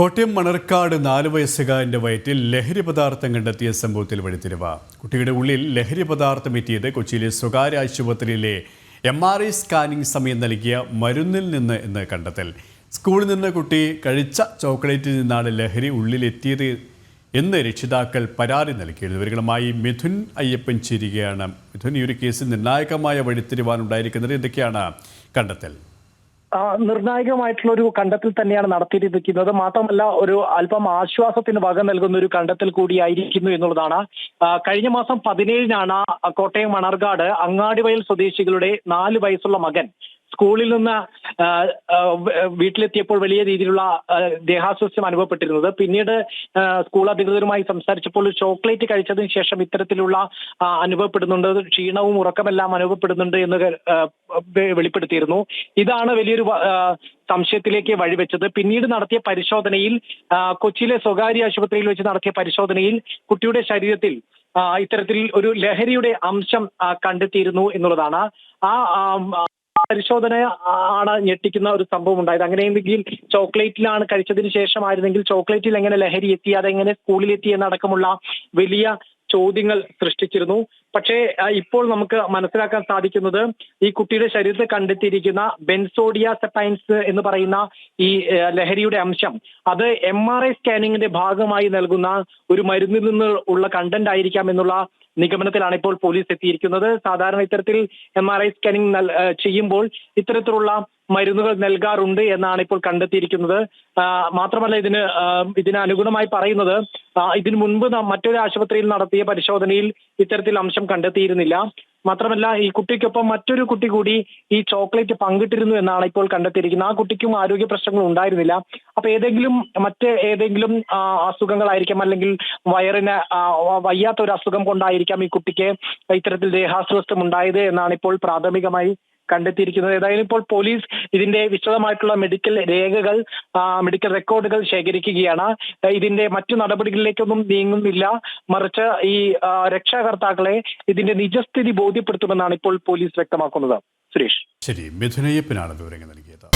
കോട്ടയം മണർക്കാട് നാല് വയസ്സുകാരന്റെ വയറ്റിൽ ലഹരി പദാർത്ഥം കണ്ടെത്തിയ സംഭവത്തിൽ വഴിത്തിരിവ് കുട്ടിയുടെ ഉള്ളിൽ ലഹരി പദാർത്ഥം എത്തിയത് കൊച്ചിയിലെ സ്വകാര്യ ആശുപത്രിയിലെ എം ആർ ഐ സ്കാനിംഗ് സമയം നൽകിയ മരുന്നിൽ നിന്ന് എന്ന് കണ്ടെത്തൽ. സ്കൂളിൽ നിന്ന് കുട്ടി കഴിച്ച ചോക്ലേറ്റിൽ നിന്നാണ് ലഹരി ഉള്ളിലെത്തിയത് എന്ന് രക്ഷിതാക്കൾ പരാതി നൽകിയത് ഇവരുകളുമായി മിഥുൻ അയ്യപ്പൻ ചേരുകയാണ്. മിഥുൻ ഈ ഒരു കേസിൽ നിർണായകമായ വഴിത്തിരിവാനുണ്ടായിരിക്കുന്നത് എന്തൊക്കെയാണ് കണ്ടെത്തൽ? നിർണായകമായിട്ടുള്ള ഒരു കണ്ടെത്തൽ തന്നെയാണ് നടത്തിയിരിക്കുന്നത്. മാത്രമല്ല ഒരു അല്പം ആശ്വാസത്തിന് വക നൽകുന്ന ഒരു കണ്ടെത്തൽ കൂടിയായിരിക്കുന്നു എന്നുള്ളതാണ്. കഴിഞ്ഞ മാസം പതിനേഴിനാണ് കോട്ടയം മണർകാട് അങ്ങാടിവയൽ സ്വദേശികളുടെ നാല് വയസ്സുള്ള മകൻ സ്കൂളിൽ നിന്ന് വീട്ടിലെത്തിയപ്പോൾ വലിയ രീതിയിലുള്ള ദേഹാസ്വസ്ഥ്യം അനുഭവപ്പെട്ടിരുന്നത്. പിന്നീട് സ്കൂൾ അധികൃതരുമായി സംസാരിച്ചപ്പോൾ ചോക്ലേറ്റ് കഴിച്ചതിന് ശേഷം ഇത്തരത്തിലുള്ള അനുഭവപ്പെടുന്നുണ്ട്. ക്ഷീണവും ഉറക്കമെല്ലാം അനുഭവപ്പെടുന്നുണ്ട് എന്ന് വെളിപ്പെടുത്തിയിരുന്നു. ഇതാണ് വലിയൊരു സംശയത്തിലേക്ക് വഴിവെച്ചത്. പിന്നീട് നടത്തിയ പരിശോധനയിൽ കൊച്ചിയിലെ സ്വകാര്യ ആശുപത്രിയിൽ വെച്ച് നടത്തിയ പരിശോധനയിൽ കുട്ടിയുടെ ശരീരത്തിൽ ഇത്തരത്തിൽ ഒരു ലഹരിയുടെ അംശം കണ്ടെത്തിയിരുന്നു എന്നുള്ളതാണ്. ആ, പരിശോധന ആണ് ഞെട്ടിക്കുന്ന ഒരു സംഭവം ഉണ്ടായത്. അങ്ങനെയെങ്കിൽ ചോക്ലേറ്റിലാണ് കഴിച്ചതിന് ശേഷമായിരുന്നെങ്കിൽ ചോക്ലേറ്റിൽ എങ്ങനെ ലഹരി എത്തി അതെങ്ങനെ സ്കൂളിൽ എത്തി എന്നടക്കമുള്ള വലിയ ചോദ്യങ്ങൾ സൃഷ്ടിച്ചിരുന്നു. പക്ഷേ ഇപ്പോൾ നമുക്ക് മനസ്സിലാക്കാൻ സാധിക്കുന്നത് ഈ കുട്ടിയുടെ ശരീരത്തിൽ കണ്ടെത്തിയിരിക്കുന്ന ബെൻസോഡിയ സെപ്പൈൻസ് എന്ന് പറയുന്ന ഈ ലഹരിയുടെ അംശം. അത് എം ആർ ഐ സ്കാനിങ്ങിന്റെ ഭാഗമായി നൽകുന്ന ഒരു മരുന്നിൽ നിന്ന് ഉള്ള കണ്ടന്റ് ആയിരിക്കാം എന്നുള്ള നിഗമനത്തിലാണ് ഇപ്പോൾ പോലീസ് എത്തിയിരിക്കുന്നത്. സാധാരണ ഇത്തരത്തിൽ എം ആർ ഐ സ്കാനിങ് ചെയ്യുമ്പോൾ ഇത്തരത്തിലുള്ള മരുന്നുകൾ നൽകാറുണ്ട് എന്നാണ് ഇപ്പോൾ കണ്ടെത്തിയിരിക്കുന്നത്. മാത്രമല്ല ഇതിന് ഇതിന് അനുഗുണമായി പറയുന്നത് ഇതിനു മുൻപ് മറ്റൊരു ആശുപത്രിയിൽ നടത്തിയ പരിശോധനയിൽ ഇത്തരത്തിൽ അംശം കണ്ടെത്തിയിരുന്നില്ല. മാത്രമല്ല ഈ കുട്ടിക്കൊപ്പം മറ്റൊരു കുട്ടി കൂടി ഈ ചോക്ലേറ്റ് പങ്കിട്ടിരുന്നു എന്നാണ് ഇപ്പോൾ കണ്ടെത്തിയിരിക്കുന്നത്. ആ കുട്ടിക്കും ആരോഗ്യ പ്രശ്നങ്ങൾ ഉണ്ടായിരുന്നില്ല. അപ്പൊ ഏതെങ്കിലും മറ്റ് ഏതെങ്കിലും അസുഖങ്ങളായിരിക്കാം അല്ലെങ്കിൽ വയറിന് വയ്യാത്ത ഒരു അസുഖം കൊണ്ടായിരിക്കാം ഈ കുട്ടിക്ക് ഇത്തരത്തിൽ ദേഹാസ്വസ്ഥം ഉണ്ടായത് എന്നാണ് ഇപ്പോൾ പ്രാഥമികമായി കണ്ടെത്തിയിരിക്കുന്നത്. ഏതായാലും ഇപ്പോൾ പോലീസ് ഇതിന്റെ വിശദമായിട്ടുള്ള മെഡിക്കൽ രേഖകൾ മെഡിക്കൽ റെക്കോർഡുകൾ ശേഖരിക്കുകയാണ്. ഇതിന്റെ മറ്റു നടപടികളിലേക്കൊന്നും നീങ്ങുന്നില്ല. മറിച്ച് ഈ രക്ഷാകർത്താക്കളെ ഇതിന്റെ നിജസ്ഥിതി ബോധ്യപ്പെടുത്തുമെന്നാണ് ഇപ്പോൾ പോലീസ് വ്യക്തമാക്കുന്നത്. സുരേഷ്. ശരി മിഥുനയ്യപ്പനാണ് വിവരങ്ങൾ നൽകിയത്.